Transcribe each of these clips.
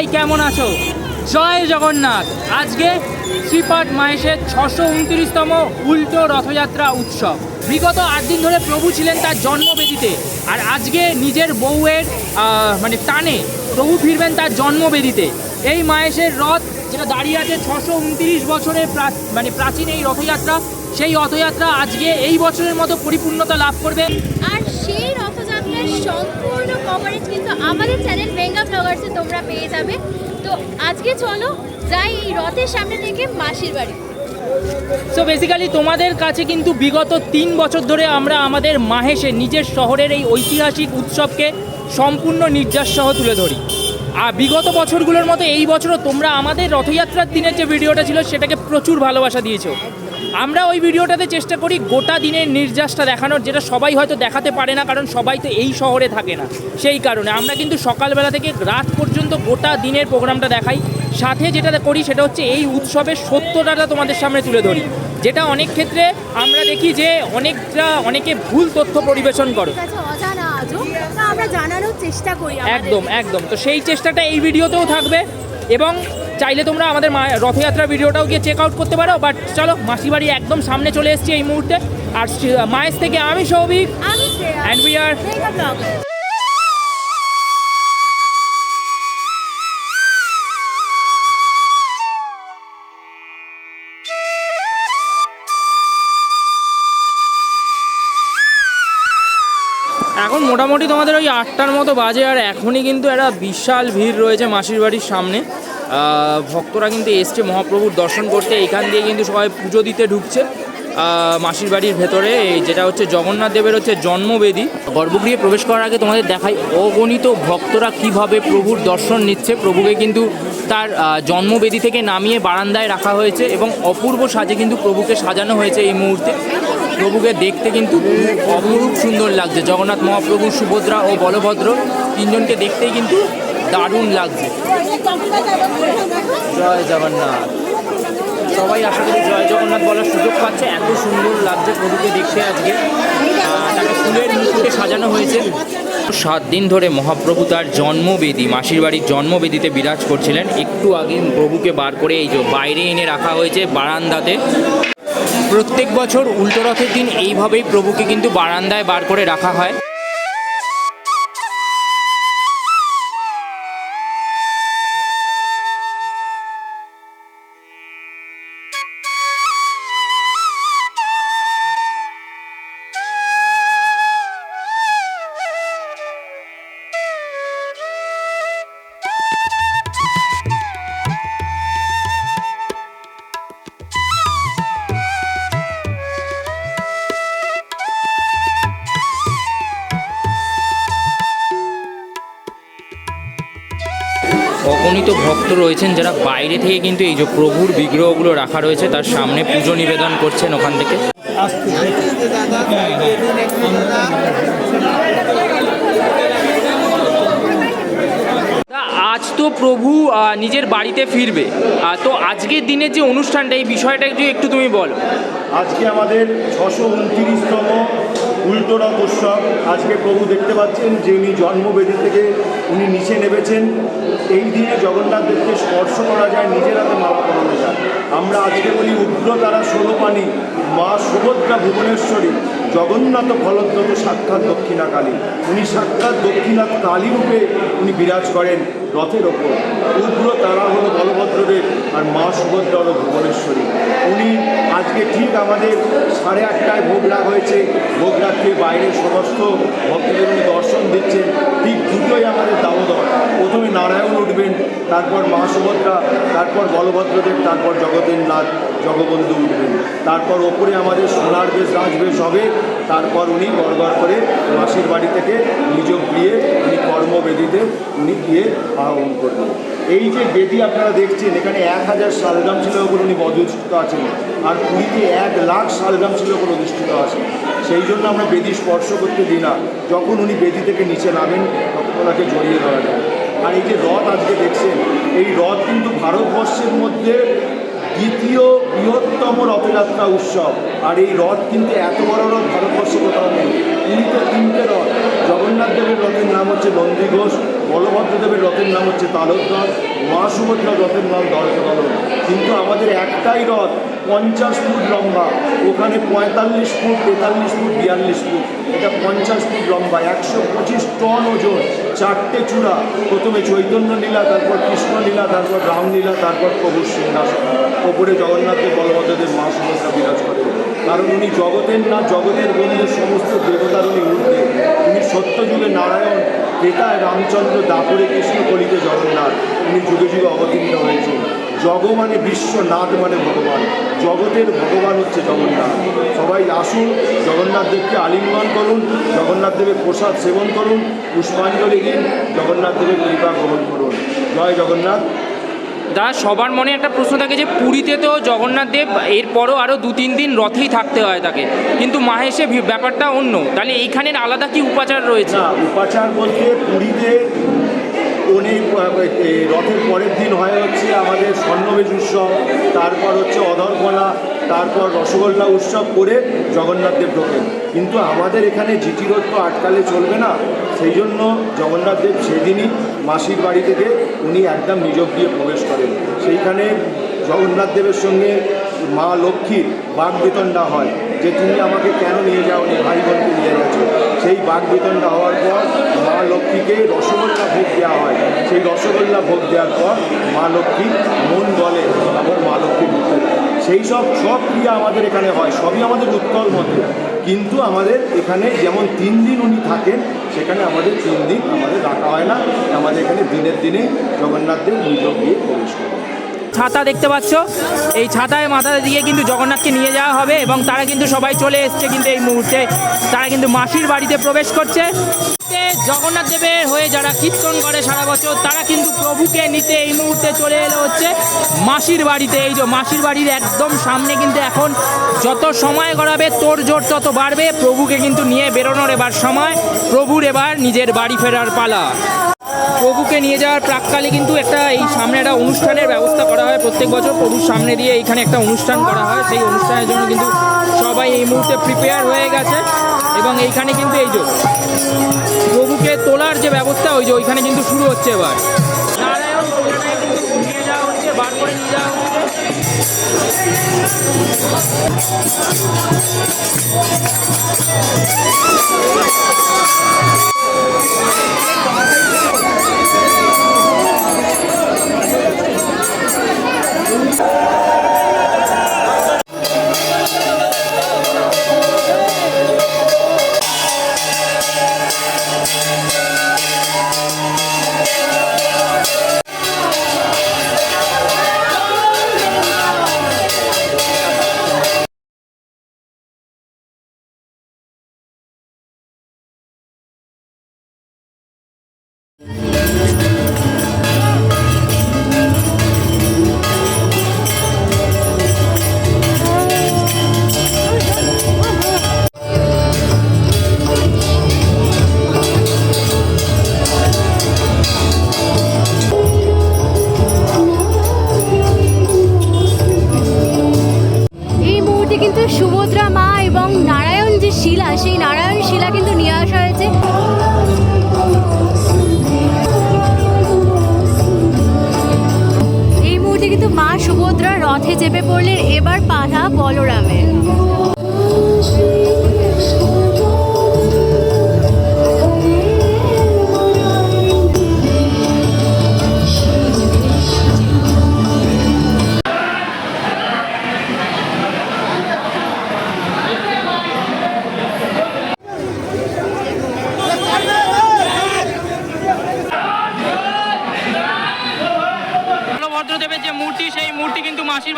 সবাই কেমন আছো? জয় জগন্নাথ। আজকে শ্রীপাঠ মাহেশের ছশো উনত্রিশতম উল্টো রথযাত্রা উৎসব। বিগত আট দিন ধরে প্রভু ছিলেন তার জন্মবেদিতে আর আজকে নিজের বউয়ের মানে টানে প্রভু ফিরবেন তার জন্মবেদিতে এই মাহেশের রথ যেটা দাঁড়িয়ে আছে ছশো উনত্রিশ বছরের মানে প্রাচীন এই রথযাত্রা, সেই রথযাত্রা আজকে এই বছরের মতো পরিপূর্ণতা লাভ করবে। আর সেই রথযাত্রার সম্পূর্ণ কভারেজ কিন্তু আমাদের চ্যানেল বেঙ্গা ব্লগার্সে তোমরা পেয়ে যাবে। তো আজকে চলো যাই এই রথের সামনে থেকে মাসির বাড়ি। সো বেসিক্যালি তোমাদের কাছে কিন্তু বিগত তিন বছর ধরে আমরা আমাদের মাহেশে নিজের শহরের এই ঐতিহাসিক উৎসবকে সম্পূর্ণ নির্যাস সহ তুলে ধরি। আর বিগত বছরগুলোর মতো এই বছরও তোমরা আমাদের রথযাত্রার দিনের যে ভিডিওটা ছিল সেটাকে প্রচুর ভালোবাসা দিয়েছ। আমরা ওই ভিডিওটাতে চেষ্টা করি গোটা দিনের নির্যাসটা দেখানোর যেটা সবাই হয়তো দেখাতে পারে না কারণ সবাই তো এই শহরে থাকে না। সেই কারণে আমরা কিন্তু সকালবেলা থেকে রাত পর্যন্ত গোটা দিনের প্রোগ্রামটা দেখাই। সাথে যেটা করি সেটা হচ্ছে এই উৎসবের সত্যটা তোমাদের সামনে তুলে ধরি। যেটা অনেক ক্ষেত্রে আমরা দেখি যে অনেকটা অনেকে ভুল তথ্য পরিবেশন করো। আমরা জানানোর চেষ্টা করি একদম একদম। তো সেই চেষ্টাটা এই ভিডিওতেও থাকবে। এবং চাইলে তোমরা আমাদের মা- রথযাত্রা ভিডিওটাও গিয়ে চেক আউট করতে পারো বাট চলো মাসিবাড়ি একদম সামনে চলে এসেছি এই মুহূর্তে। আর মায়েস থেকে আমি সৌভিক অ্যান্ড উই And মোটামুটি তোমাদের ওই আটটার মতো বাজে আর এখনই কিন্তু একটা বিশাল ভিড় রয়েছে মাসির বাড়ির সামনে। ভক্তরা কিন্তু এসছে মহাপ্রভুর দর্শন করতে। এখান দিয়ে কিন্তু সবাই পুজো দিতে ঢুকছে। মাসির বাড়ির ভেতরে যেটা হচ্ছে জগন্নাথ দেবের হচ্ছে জন্মবেদী। গর্ভগৃহে প্রবেশ করার আগে তোমাদের দেখাই অগণিত ভক্তরা কীভাবে প্রভুর দর্শন নিচ্ছে। প্রভুকে কিন্তু তার জন্মবেদী থেকে নামিয়ে বারান্দায় রাখা হয়েছে এবং অপূর্ব সাজে কিন্তু প্রভুকে সাজানো হয়েছে এই মুহূর্তে। প্রভুকে দেখতে কিন্তু অপরূপ সুন্দর লাগছে। জগন্নাথ মহাপ্রভু, সুভদ্রা ও বলভদ্র তিনজনকে দেখতেই কিন্তু দারুণ লাগছে। জয় জগন্নাথ। সবাই আশা করি জয় জগন্নাথ বলার সুযোগ পাচ্ছে। এত সুন্দর লাগছে প্রভুকে দেখতে আজকে। তাকে ফুলের মুকুটে সাজানো হয়েছে। সাত দিন ধরে মহাপ্রভু তার জন্মবেদী, মাসির বাড়ির জন্মবেদীতে বিরাজ করছিলেন। একটু আগে প্রভুকে বার করে এই যে বাইরে এনে রাখা হয়েছে বারান্দাতে। প্রত্যেক বছর উল্টো রথের দিন এইভাবেই প্রভুকে কিন্তু বারান্দায় বার করে রাখা হয়। রয়েছেন যারা বাইরে থেকে কিন্তু এই যে প্রভুর বিগ্রহগুলো রাখা রয়েছে, তার সামনে পুজো নিবেদন করছেন ওখান থেকে। আজ তো প্রভু নিজের বাড়িতে ফিরবে। তো আজকের দিনের যে অনুষ্ঠানটা, এই বিষয়টা একটু একটু তুমি বলো। আজকে আমাদের ছশো উনত্রিশতম উল্টোরথ উৎসব আজকে প্রভু দেখতে পাচ্ছেন যে উনি জন্মবেদী থেকে উনি নিচে নেমেছেন, এই দিনে জগন্নাথ দেবকে স্পর্শ করা যায়, নিজের হাতে মালা পরানো যায়। আমরা আজকে বলি, উগ্র তারা ষোলোপানি মা সুভদ্রা ভুবনেশ্বরী, জগন্নাথ ফলদ্রত সাক্ষাৎ দক্ষিণা কালী উনি সাক্ষাৎ দক্ষিণা কালী রূপে উনি বিরাজ করেন। রথের ওপর। উগ্র তারা হলো বলভদ্রদেব আর মা সুভদ্রা হলো ভুবনেশ্বরী। উনি আজকে ঠিক আমাদের সাড়ে আটটায় ভোগ লাগ হয়েছে। ভোগ রাখতে বাইরের সমস্ত ভক্তদের উনি দর্শন দিচ্ছেন। ঠিক দুটোই আমাদের দামোদর। প্রথমে নারায়ণ উঠবেন, তারপর মা সুভদ্রা, তারপর বলভদ্রদেব, তারপর জগতের নাথ জগবন্ধু উঠবেন। তারপর ওপরে আমাদের সোনার বেশ রাজবেশ হবে। তারপর উনি গড়গড় করে মাসির বাড়ি থেকে নিজ গিয়ে উনি কর্মবেদিতে উনি গিয়ে আহ্বান করবেন। এই যে বেদি আপনারা দেখছেন, এখানে এক হাজার শালগ্রাম ছিল ওপর উনি অধিষ্ঠিত আছেন আর পুরীতে এক লাখ শালগ্রাম ছিল অধিষ্ঠিত আছেন। সেই জন্য আমরা বেদি স্পর্শ করতে দিই না। যখন উনি বেদি থেকে নিচে নামেন, তখন ওনাকে জড়িয়ে ধরা যায়। আর এই যে রথ আজকে দেখছেন, এই রথ কিন্তু ভারতবর্ষের মধ্যে দ্বিতীয় বৃহত্তম রথযাত্রা উৎসব। আর এই রথ কিন্তু এত বড় রথ ভারতবর্ষে কোথাও নেই। পুরীতে তিনটে রথ। জগন্নাথ দেবের রথের নাম হচ্ছে নন্দী ঘোষ। বলভদ্র দেবের রথের নাম হচ্ছে তালধ্বজ মা সুভদ্রার রথের নাম দর্শদলন কিন্তু আমাদের একটাই রথ পঞ্চাশ ফুট লম্বা, ওখানে পঁয়তাল্লিশ ফুট, তেতাল্লিশ ফুট, বিয়াল্লিশ ফুট। এটা পঞ্চাশ ফুট লম্বা, একশো পঁচিশ টন ওজন, চারটে চূড়া। প্রথমে চৈতন্য লীলা তারপর কৃষ্ণ লীলা তারপর রামলীলা, তারপর প্রভুর সিংহাসন। ওপরে জগন্নাথদেব, বলভদ্রদেব, মা সুভদ্রা বিরাজ করেন। কারণ উনি জগতের না, জগতের বন্ধু সমস্ত দেবতার উনি ঊর্ধ্বে উনি সত্যযুগে নারায়ণ ক্রেতায় রামচন্দ্র দাপরে কৃষ্ণ কলিতে জগন্নাথ। উনি যুগে যুগে অবতীর্ণ হয়েছেন। জগ মানে বিশ্ব নাথ মানে ভগবান। জগতের ভগবান হচ্ছে জগন্নাথ। সবাই আসুন, জগন্নাথ দেবকে আলিঙ্গন করুন, জগন্নাথ দেবের প্রসাদ সেবন করুন, পুষ্পাঞ্জলি দিন, জগন্নাথ দেবের কৃপা গ্রহণ করুন। জয় জগন্নাথ। দা, সবার মনে একটা প্রশ্ন থাকে যে পুরীতে তো জগন্নাথ দেব, এরপরও আরও দু তিন দিন রথেই থাকতে হয় তাকে। কিন্তু মাহেশে ব্যাপারটা অন্য। তাহলে এইখানের আলাদা কি উপাচার রয়েছে? উপাচার বলতে পুরীতে উনি রথের পরের দিন হয় হচ্ছে আমাদের স্বর্ণবেশ উৎসব তারপর হচ্ছে অধর্পণা তারপর রসগোল্লা উৎসব করে জগন্নাথ দেব ঢোকেন। কিন্তু আমাদের এখানে জিটি রোড তো আটকালে চলবে না, সেই জন্য জগন্নাথ দেব সেদিনই মাসির বাড়ি থেকে উনি একদম নিজক দিয়ে প্রবেশ করেন। সেইখানে জগন্নাথ দেবের সঙ্গে মা লক্ষ্মীর বাঘ বেতনটা হয়, যে তুমি আমাকে কেন নিয়ে যাওনি ভাই বোনকে নিয়ে গেছো? সেই বাঘ বেতনটা হওয়ার পর মা লক্ষ্মীকে রসগোল্লা ভোগ দেওয়া হয়। সেই রসগোল্লা ভোগ দেওয়ার পর মা লক্ষ্মী মন বলে তারপর মা লক্ষ্মী। সেই সব সব ক্রিয়া আমাদের এখানে হয়, সবই আমাদের উৎকল মধ্যে কিন্তু আমাদের এখানে যেমন তিন দিন উনি থাকেন, সেখানে আমাদের তিন দিন আমাদের রাখা হয় না। আমাদের এখানে দিনের দিনে জগন্নাথ দেব নিযোগ দিয়ে প্রবেশ করেন। ছাতা দেখতে পাচ্ছ? এই ছাতায় মাথা দিয়ে কিন্তু জগন্নাথকে নিয়ে যাওয়া হবে এবং তারা কিন্তু সবাই চলে এসছে কিন্তু এই মুহূর্তে। তারা কিন্তু মাসির বাড়িতে প্রবেশ করছে। জগন্নাথ দেবের হয়ে যারা কীর্তন করে সারা বছর, তারা কিন্তু প্রভুকে নিতে এই মুহূর্তে চলে এলো হচ্ছে মাসির বাড়িতে। এই যে মাসির বাড়ির একদম সামনে কিন্তু এখন যত সময় গড়াবে, তোর জোর তত বাড়বে। প্রভুকে কিন্তু নিয়ে বেরোনোর এবার সময়। প্রভুর এবার নিজের বাড়ি ফেরার পালা। প্রভুকে নিয়ে যাওয়ার প্রাককালে কিন্তু একটা এই সামনে একটা অনুষ্ঠানের ব্যবস্থা করা হয়। প্রত্যেক বছর প্রভুর সামনে দিয়ে এইখানে একটা অনুষ্ঠান করা হয়। সেই অনুষ্ঠানের জন্য কিন্তু সবাই এই মুহূর্তে প্রিপেয়ার হয়ে গেছে। এবং এইখানে কিন্তু এই যে প্রভুকে তোলার যে ব্যবস্থা, ওই যে ওইখানে কিন্তু শুরু হচ্ছে এবার। হচ্ছে এই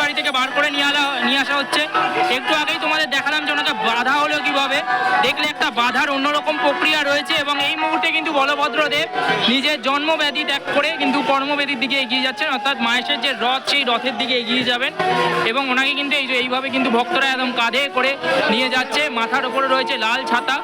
বাড়ি থেকে বার করে নিয়ে আলা নিয়ে আসা হচ্ছে। একটু আগেই তোমাদের দেখালাম যে ওনাকে বাধা হলো কীভাবে। দেখলে একটা বাধার অন্যরকম প্রক্রিয়া রয়েছে এবং এই মুহূর্তে কিন্তু বলভদ্রদেব নিজের জন্মব্যাধি ত্যাগ করে কিন্তু কর্মবেদির দিকে এগিয়ে যাচ্ছেন। অর্থাৎ মায়ের যে রথ, সেই রথের দিকে এগিয়ে যাবেন এবং ওনাকে কিন্তু এই এইভাবে কিন্তু ভক্তরা একদম কাঁধে করে নিয়ে যাচ্ছে। মাথার ওপরে রয়েছে লাল ছাতা।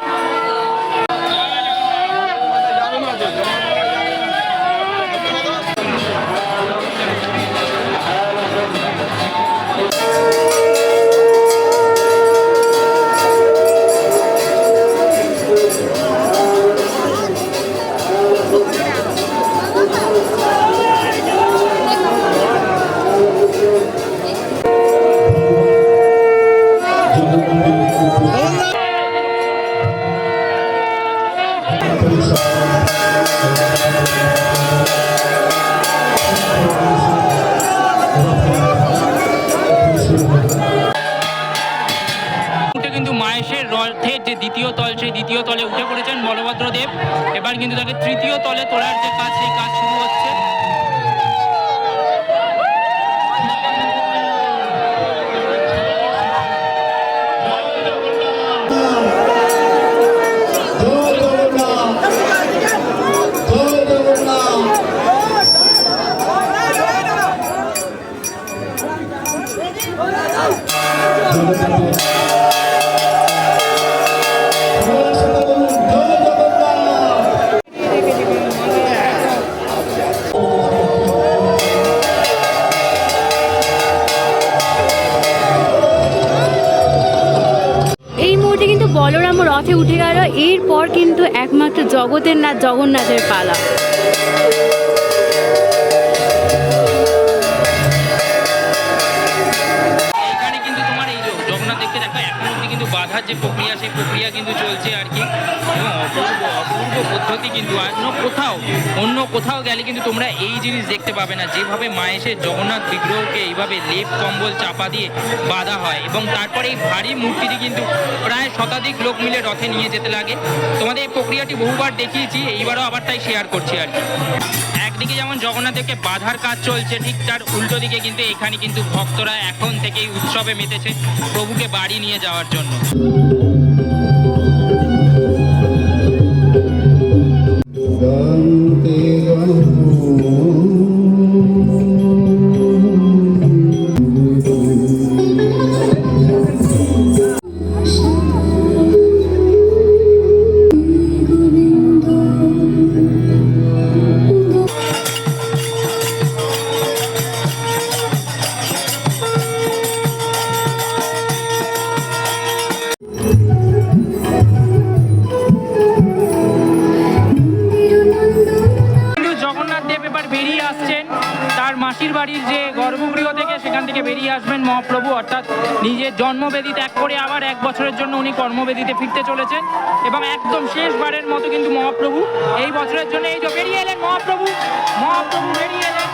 রথে উঠে গেল। এরপর কিন্তু একমাত্র জগতের নাথ জগন্নাথের পালা। যে প্রক্রিয়া সেই প্রক্রিয়া কিন্তু চলছে আর কি। এবং অপূর্ব অপূর্ব পদ্ধতি কিন্তু অন্য কোথাও অন্য কোথাও গেলে কিন্তু তোমরা এই জিনিস দেখতে পাবে না। যেভাবে মায়েশের জগন্নাথ বিগ্রহকে এইভাবে লেপ, কম্বল চাপা দিয়ে বাঁধা হয় এবং তারপরে এই ভারী মূর্তিটি কিন্তু প্রায় শতাধিক লোক মিলে রথে নিয়ে যেতে লাগে। তোমাদের এই প্রক্রিয়াটি বহুবার দেখিয়েছি, এইবারও আবার তাই শেয়ার করছি আর কি। একদিকে যেমন জগন্নাথকে বাধার কাজ চলছে, ঠিক তার উল্টো দিকে কিন্তু এখানে কিন্তু ভক্তরা এখন থেকেই উৎসবে মেতেছে প্রভুকে বাড়ি নিয়ে যাওয়ার জন্য। কিন্তু নিজের জন্মবেদী ত্যাগ করে আবার এক বছরের জন্য উনি কর্মবেদীতে ফিরতে চলেছেন এবং একদম শেষবারের মতো কিন্তু মহাপ্রভু এই বছরের জন্য এই যে বেরিয়ে এলেন মহাপ্রভু মহাপ্রভু বেরিয়ে এলেন।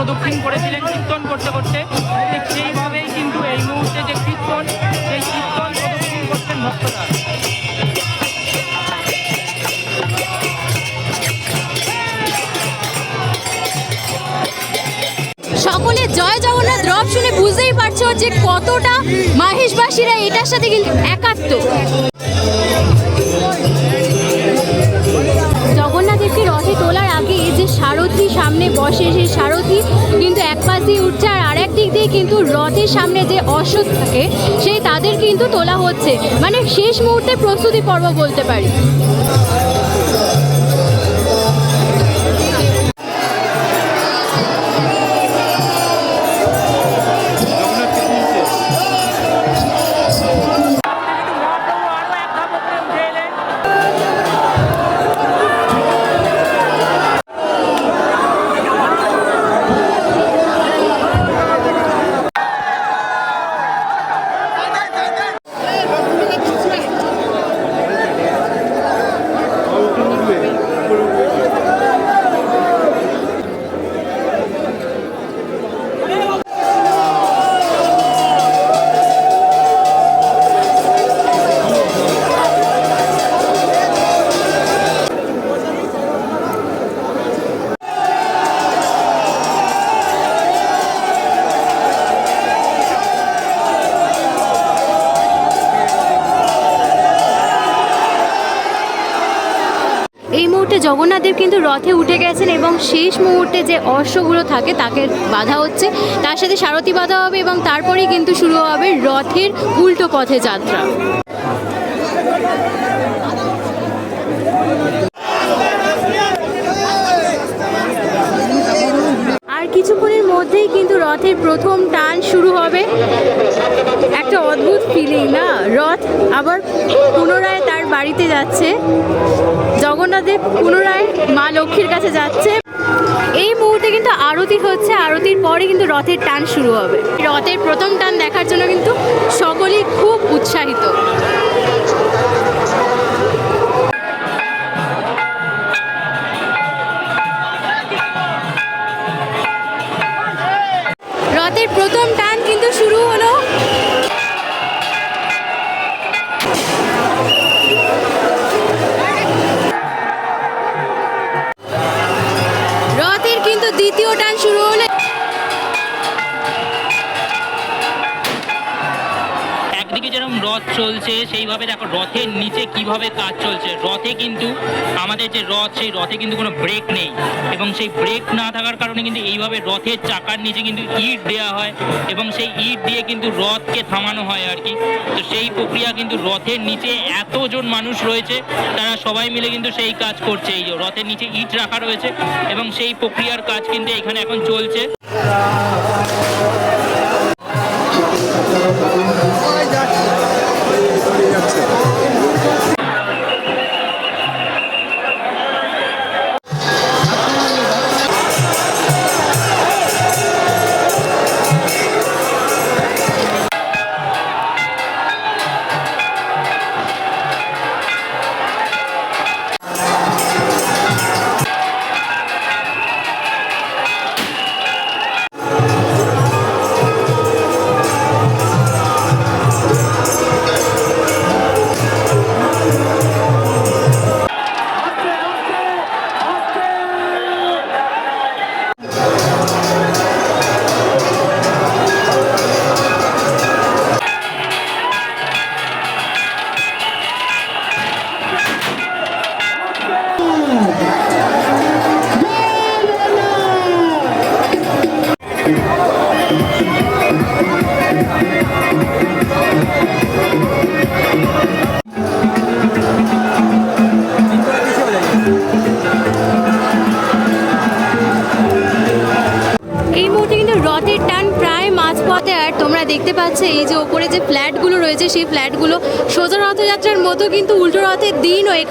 প্রদক্ষিণ করেছিলেন কীর্তন করতে করতে সেইভাবেই কিন্তু এই মুহূর্তে যে কীর্তন, সেই কীর্তন প্রদক্ষিণ করছেন ভক্তরা। সকলে জয় জগন্নাথ রথ শুনে বুঝতেই পারছ যে কতটা মাহেশবাসীরা এটার সাথে কিন্তু একাত্ম। রথে তোলার আগে এই যে সারথি সামনে বসে, সেই সারথি কিন্তু এক পাশ দিয়ে উঠছে আর আরেক দিক দিয়ে কিন্তু রথের সামনে যে অশ্বত থাকে, সেই তাদের কিন্তু তোলা হচ্ছে। মানে শেষ মুহূর্তে প্রস্তুতি পর্ব বলতে পারি। জগন্নাথদেব কিন্তু রথে উঠে গেছেন এবং শেষ মুহূর্তে যে অশ্বগুলো থাকে তাকে বাধা হচ্ছে। তার সাথে সারথি বাধা হবে এবং তারপরেই কিন্তু শুরু হবে রথের উল্টো পথে যাত্রা। আর কিছুক্ষণের মধ্যেই কিন্তু রথের প্রথম টান শুরু হবে। একটা অদ্ভুত ফিলিং না? রথ আবার পুনরায় তার বাড়িতে যাচ্ছে। জগন্নাথদেব পুনরায় মা লক্ষ্মীর কাছে যাচ্ছে। এই মুহূর্তে কিন্তু আরতি হচ্ছে। আরতির পরে কিন্তু রথের টান শুরু হবে। রথের প্রথম টান দেখার জন্য কিন্তু সকলেই খুব উৎসাহিত। চলছে, সেইভাবে দেখো রথের নিচে কীভাবে কাজ চলছে। রথে কিন্তু আমাদের যে রথ, সেই রথে কিন্তু কোনো ব্রেক নেই। এবং সেই ব্রেক না থাকার কারণে কিন্তু এইভাবে রথের চাকার নিচে কিন্তু ইট দেওয়া হয় এবং সেই ইট দিয়ে কিন্তু রথকে থামানো হয় আর কি। তো সেই প্রক্রিয়া কিন্তু রথের নিচে এতজন মানুষ রয়েছে, তারা সবাই মিলে কিন্তু সেই কাজ করছে। এই যে রথের নিচে ইট রাখা রয়েছে এবং সেই প্রক্রিয়ার কাজ কিন্তু এখানে এখন চলছে।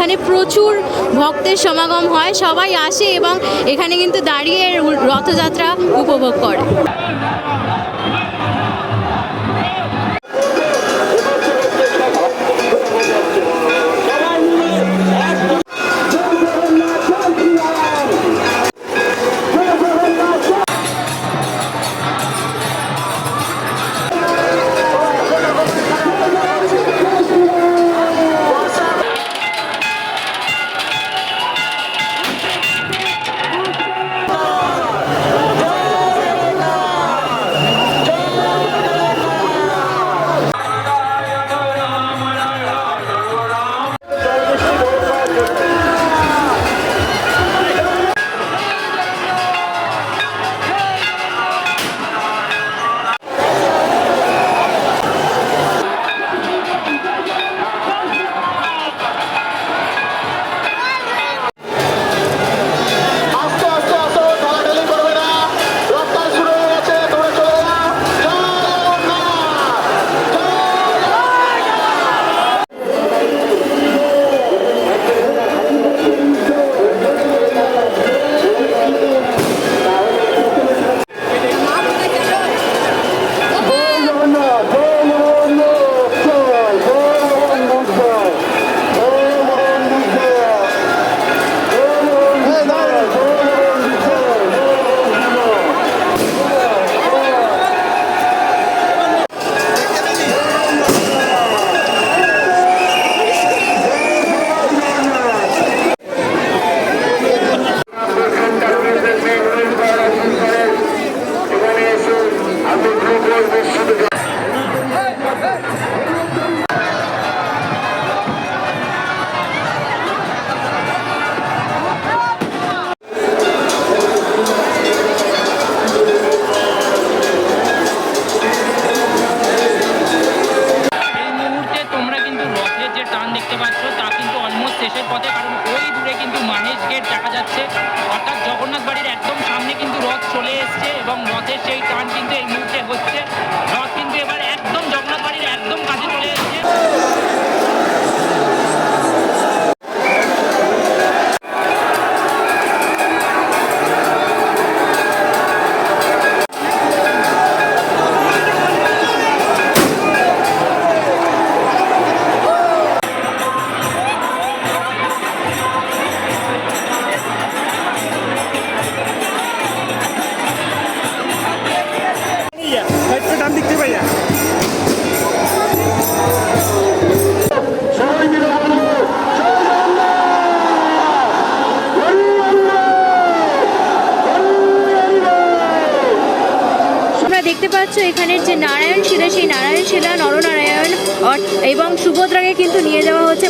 এখানে প্রচুর ভক্তের সমাগম হয়। সবাই আসে এবং এখানে কিন্তু দাঁড়িয়ে রথযাত্রা উপভোগ করে।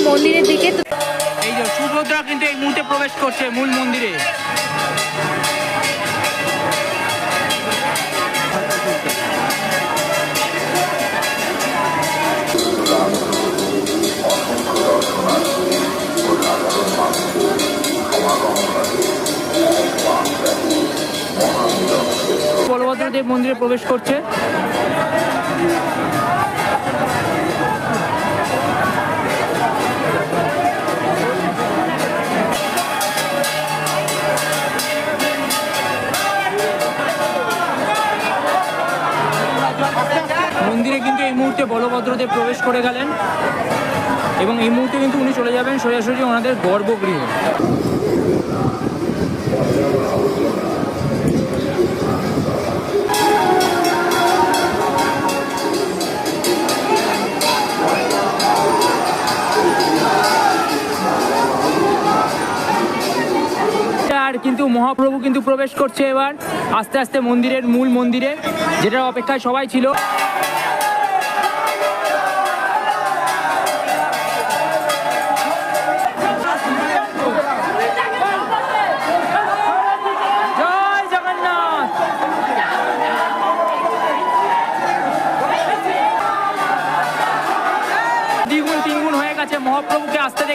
মন্দিরের দিকে এই যে সুভদ্রা কিন্তু এই মুহূর্তে প্রবেশ করছে মূল মন্দিরে। বলভদ্রদেব মন্দিরে প্রবেশ করছে। মন্দিরে কিন্তু এই মুহূর্তে বলভদ্রদেব প্রবেশ করে গেলেন। এবং এই মুহূর্তে কিন্তু উনি চলে যাবেন সোজাসুজি ওনাদের গর্ভগৃহে। কিন্তু মহাপ্রভু কিন্তু প্রবেশ করছে এবার। আস্তে আস্তে মন্দিরের মূল মন্দিরে, যেটার অপেক্ষায় সবাই ছিল।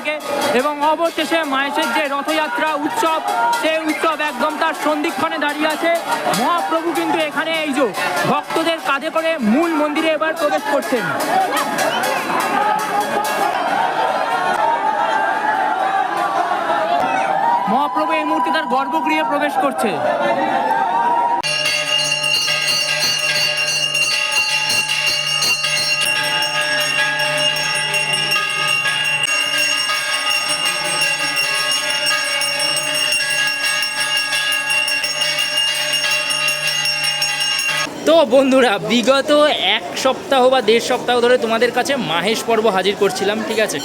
দেখে এবং অবশেষে মায়েশের যে রথযাত্রা উৎসব, সেই উৎসব একদম তার সন্ধিক্ষণে দাঁড়িয়ে আছে। মহাপ্রভু কিন্তু এখানে এই যে ভক্তদের কাঁধে করে মূল মন্দিরে এবার প্রবেশ করছেন। মহাপ্রভু এই মুহূর্তে তার গর্ভগৃহে প্রবেশ করছে। তো বন্ধুরা, বিগত এক সপ্তাহ বা দেড় সপ্তাহ ধরে তোমাদের কাছে মাহেশ পর্ব হাজির করছিলাম, ঠিক আছে?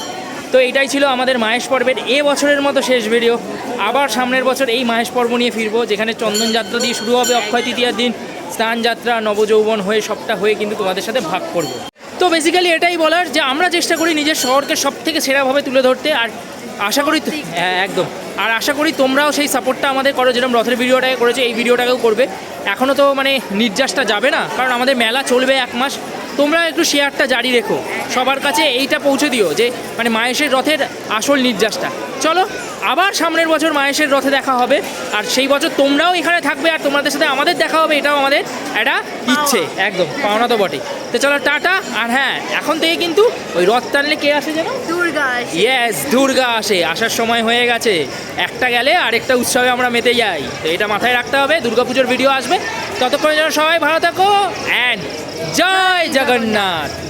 তো এটাই ছিল আমাদের মাহেশ পর্বের এ বছরের মতো শেষ ভিডিও আবার সামনের বছর এই মাহেশ পর্ব নিয়ে ফিরবো, যেখানে চন্দন যাত্রা দিয়ে শুরু হবে অক্ষয় তৃতীয়ার দিন। স্নান যাত্রা, নবযৌবন হয়ে সবটা হয়ে কিন্তু তোমাদের সাথে ভাগ করব। তো বেসিক্যালি এটাই বলার যে আমরা চেষ্টা করি নিজের শহরকে সব থেকে সেরাভাবে তুলে ধরতে, আর আশা করি হ্যাঁ একদম। আর আশা করি তোমরাও সেই সাপোর্টটা আমাদের করো, যেরকম রথের ভিডিওটাকে করেছে, এই ভিডিওটাকেও করবে। এখনও তো মানে নির্যাসটা যাবে না, কারণ আমাদের মেলা চলবে এক মাস। তোমরা একটু শেয়ারটা জারি রেখো। সবার কাছে এইটা পৌঁছে দিও যে মানে মায়েশের রথের আসল নির্যাসটা। চলো আবার সামনের বছর মায়েশের রথে দেখা হবে আর সেই বছর তোমরাও এখানে থাকবে আর তোমাদের সাথে আমাদের দেখা হবে এটাও আমাদের একটা ইচ্ছে একদম পাওনা তো বটে তো চলো টাটা আর হ্যাঁ এখন থেকে কিন্তু ওই রথ টানলে কে আসে যেন? দুর্গা ইয়েস দুর্গা আসে আসার সময় হয়ে গেছে। একটা গেলে আরেকটা উৎসবে আমরা মেতে যাই। তো এটা মাথায় রাখতে হবে দুর্গাপুজোর ভিডিও আসবে। ততক্ষণে যেন সবাই ভালো থাকো অ্যান্ড জয় জগন্নাথ।